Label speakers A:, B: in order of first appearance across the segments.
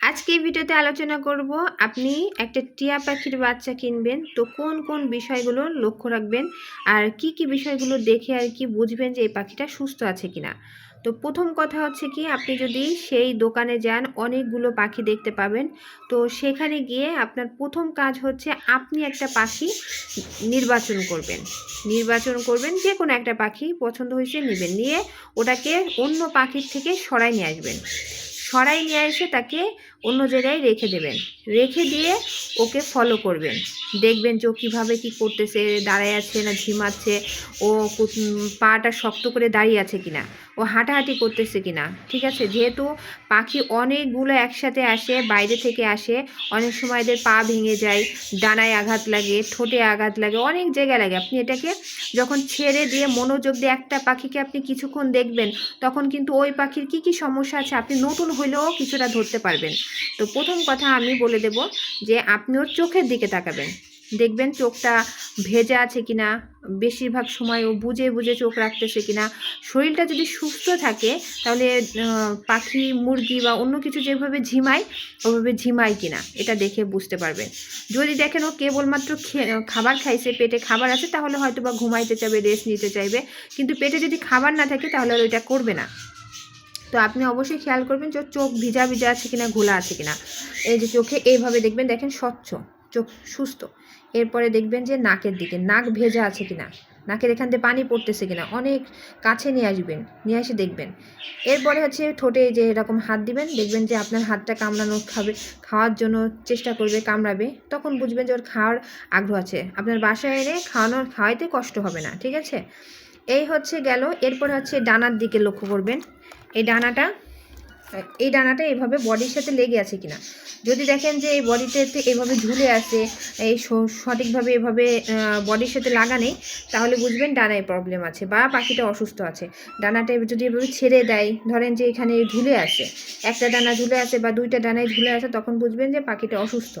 A: আজকে এই ভিডিওতে আলোচনা করব আপনি একটা টিয়া পাখির বাচ্চা কিনবেন, তো কোন কোন বিষয়গুলো লক্ষ্য রাখবেন আর কি কি বিষয়গুলো দেখে আর কি বুঝবেন যে এই পাখিটা সুস্থ আছে কিনা। তো প্রথম কথা হচ্ছে কি, আপনি যদি সেই দোকানে যান, অনেকগুলো পাখি দেখতে পাবেন, তো সেখানে গিয়ে আপনার প্রথম কাজ হচ্ছে আপনি একটা পাখি নির্বাচন করবেন। নির্বাচন করবেন যে কোনো একটা পাখি পছন্দ হয়েছে নেবেন, নিয়ে ওটাকে অন্য পাখির থেকে সরাই নিয়ে আসবেন। সরাই নিয়ে এসে তাকে অন্য জায়গায় রেখে দেবেন। রেখে দিয়ে ওকে ফলো করবেন। দেখবেন যে ও কীভাবে কী করতেছে, দাঁড়ায় আছে না ঝিমাচ্ছে, ও পাটা শক্ত করে দাঁড়িয়ে আছে কিনা, ও হাঁটাহাঁটি করতেছে কিনা, ঠিক আছে? যেহেতু পাখি অনেকগুলো একসাথে আসে, বাইরে থেকে আসে, অনেক সময় এদের পা ভেঙে যায়, ডানায় আঘাত লাগে, ঠোঁটে আঘাত লাগে, অনেক জায়গায় লাগে। আপনি এটাকে যখন ছেড়ে দিয়ে মনোযোগ দিয়ে একটা পাখিকে আপনি কিছুক্ষণ দেখবেন, তখন কিন্তু ওই পাখির কি কি সমস্যা আছে, আপনি নতুন হলেও কিছুটা ধরতে পারবেন। তো প্রথম কথা আমি বলে দেব যে আপনি ওর চোখের দিকে তাকাবেন। দেখবেন চোখটা ভেজা আছে কিনা, বেশিরভাগ সময় ও বুঝে বুঝে চোখ রাখতেছে কিনা। শরীরটা যদি সুস্থ থাকে, তাহলে পাখি, মুরগি বা অন্য কিছু যেভাবে ঝিমায়, ওভাবে ঝিমায় কিনা, এটা দেখে বুঝতে পারবেন। যদি দেখেন ও কেবলমাত্র খাবার খাইছে, পেটে খাবার আছে, তাহলে হয়তো বা ঘুমাইতে চাইবে রেস্ট নিতে চাইবে। কিন্তু পেটে যদি খাবার না থাকে, তাহলে ওইটা করবে না। তো আপনি অবশ্যই খেয়াল করবেন যে চোখ ভিজা ভিজা আছে কিনা, ঘোলা আছে কিনা। এই যে চোখে এইভাবে দেখবেন, দেখেন স্বচ্ছ, চোখ সুস্থ। এরপরে দেখবেন যে নাকের দিকে, নাক ভেজা আছে কিনা, নাকের এখান দিয়ে পানি পড়তেছে কিনা, অনেক কাছে নিয়ে আসবেন, নিয়ে এসে দেখবেন। এরপরে হচ্ছে ঠোঁটে যে এরকম হাত দিবেন, দেখবেন যে আপনার হাতটা কামড়ানো খাবে, খাওয়ার জন্য চেষ্টা করবে, কামড়াবে, তখন বুঝবেন যে ওর খাওয়ার আগ্রহ আছে। আপনার বাসায় এনে খাওয়ানোর, খাওয়াইতে কষ্ট হবে না, ঠিক আছে? এই হচ্ছে গেল। এরপর হচ্ছে ডানার দিকে লক্ষ্য করবেন। এই ডানাটা এই ডানাটা এভাবে বডির সাথে লেগে আছে কিনা? যদি দেখেন যে এই বডিটাতে এভাবে ঝুলে আছে, এই সঠিকভাবে এভাবে বডির সাথে লাগা নেই, তাহলে বুঝবেন ডানায় প্রবলেম আছে বা পাখিটা অসুস্থ আছে। ডানাটা যদি এভাবে ছেড়ে দেয়, ধরেন যে এখানে ঝুলে আছে, একটা ডানা ঝুলে আছে বা দুইটা ডানায় ঝুলে আছে, তখন বুঝবেন যে পাখিটা অসুস্থ।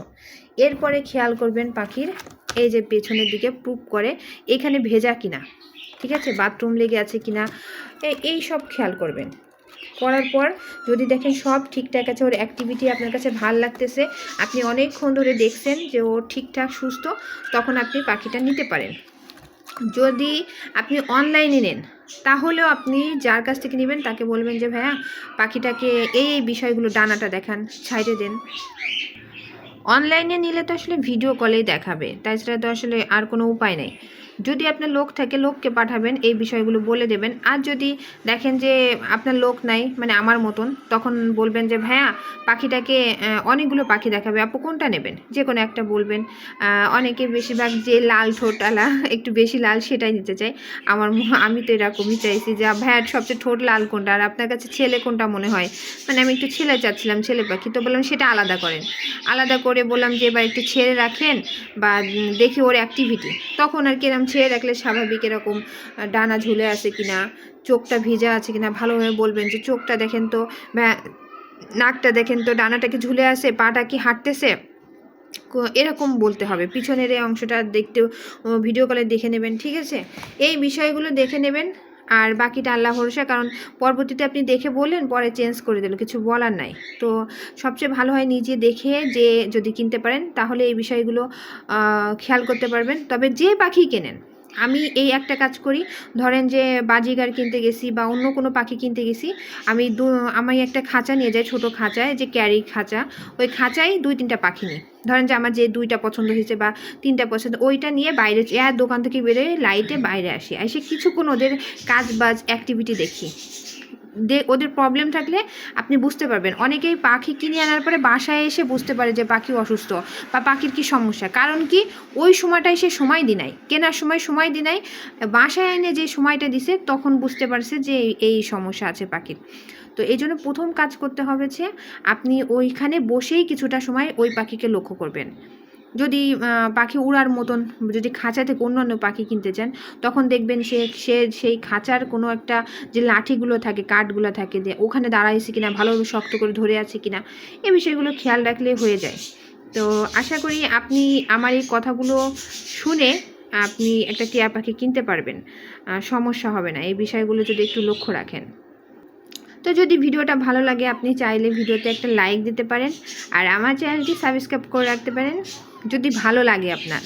A: এরপরে খেয়াল করবেন পাখির এই যে পেছনের দিকে প্রুপ করে, এখানে ভেজা কিনা, ঠিক আছে? বাথরুম লেগে আছে কিনা এই সব খেয়াল করবেন। করার পর যদি দেখেন সব ঠিকঠাক আছে, ওর অ্যাক্টিভিটি আপনার কাছে ভালো লাগতেছে, আপনি অনেকক্ষণ ধরে দেখছেন যে ও ঠিকঠাক, সুস্থ, তখন আপনি পাখিটা নিতে পারেন। যদি আপনি অনলাইনে নেন, তাহলেও আপনি যার কাছ থেকে নেবেন তাকে বলবেন যে, ভাইয়া, পাখিটাকে এই এই বিষয়গুলো ডানাটা দেখান, ছাইড়ে দেন। অনলাইনে নিলে তো আসলে ভিডিও কলেই দেখাবে, তাছাড়া তো আসলে আর কোনো উপায় নেই। যদি আপনার লোক থাকে, লোককে পাঠাবেন, এই বিষয়গুলো বলে দেবেন। আর যদি দেখেন যে আপনার লোক নাই মানে আমার মতন, তখন বলবেন যে, ভাইয়া, পাখিটাকে অনেকগুলো পাখি দেখাবে। আপু, কোনটা নেবেন? যে কোনো একটা বলবেন। অনেকে বেশিরভাগ যে লাল ঠোঁটালা একটু বেশি লাল, সেটাই নিতে চাই আমার আমি তো এরকমই চাইছি যে ভাইয়ার সবচেয়ে ঠোঁট লাল কোনটা? আর আপনার কাছে ছেলে কোনটা মনে হয়? মানে আমি একটু ছেলে চাচ্ছিলাম, ছেলে পাখি। তো বললাম, সেটা আলাদা করেন। আলাদা করে বললাম যে এবার একটু ছেড়ে রাখেন বা দেখি ওর অ্যাক্টিভিটি তখন আর কি এরকম ছেড়ে রাখলে স্বাভাবিক এরকম ডানা ঝুলে আছে কিনা, চোখটা ভিজা আছে কিনা, ভালোভাবে বলবেন যে চোখটা দেখেন তো নাকটা দেখেন তো, ডানাটা কি ঝুলে আছে, পাটা কি হাঁটতেছে? এরকম বলতে হবে। পিছনের এই অংশটা দেখতে ভিডিও কলে দেখে নেবেন, ঠিক আছে? এই বিষয়গুলো দেখে নেবেন আর বাকিটা আল্লাহ ভরসা কারণ পরবর্তীতে আপনি দেখে বললেন, পরে চেঞ্জ করে দিল, কিছু বলার নাই। তো সবচেয়ে ভালো হয় নিজে দেখে যে যদি কিনতে পারেন, তাহলে এই বিষয়গুলো খেয়াল করতে পারবেন। তবে যে পাখি কেনেন আমি এই একটা কাজ করি। ধরেন যে বাজিগার কিনতে গেছি বা অন্য কোনো পাখি কিনতে গেছি, আমি দু, আমি একটা খাঁচা নিয়ে যাই, ছোট খাঁচায়, যে ক্যারি খাঁচা, ওই খাঁচায় দুই, তিনটা পাখি নিই। ধরেন যে আমার যে দুইটা পছন্দ হয়েছে বা তিনটা পছন্দ, ওইটা নিয়ে বাইরে এর দোকান থেকে বেরোয় লাইটে বাইরে আসি। এসে কিছুক্ষণ ওদের কাজ বাজ অ্যাক্টিভিটি দেখি। ওদের প্রবলেম থাকলে আপনি বুঝতে পারবেন। অনেকেই পাখি কিনে আনার পরে বাসায় এসে বুঝতে পারে যে পাখি অসুস্থ বা পাখির কি সমস্যা। কারণ কি, ওই সময়টায় সে সময় দি নাই। কেনার সময় সময় দি নাই। বাসায় এনে যে সময়টা দিছে, তখন বুঝতে পারছে যে এই সমস্যা আছে পাখির। তো এই জন্য প্রথম কাজ করতে হবে যে আপনি ওইখানে বসেই কিছুটা সময় ওই পাখিকে লক্ষ্য করবেন। যদি পাখি উড়ার মতন, যদি খাঁচা থেকে অন্যান্য পাখি কিনতে চান, তখন দেখবেন সে সে সেই খাঁচার কোনো একটা যে লাঠিগুলো থাকে, কাঠগুলো থাকে, যে ওখানে দাঁড়াইছে কিনা, ভালোভাবে শক্ত করে ধরে আছে কিনা এই বিষয়গুলো খেয়াল রাখলে হয়ে যায়। তো আশা করি আপনি আমার এই কথাগুলো শুনে আপনি একটা টিয়া পাখি কিনতে পারবেন সমস্যা হবে না, এই বিষয়গুলো যদি একটু লক্ষ্য রাখেন। তো যদি ভিডিওটা ভালো লাগে, আপনি চাইলে ভিডিওতে একটা লাইক দিতে পারেন, আর আমার চ্যানেলটি সাবস্ক্রাইব করে রাখতে পারেন। যদি ভালো লাগে আপনার।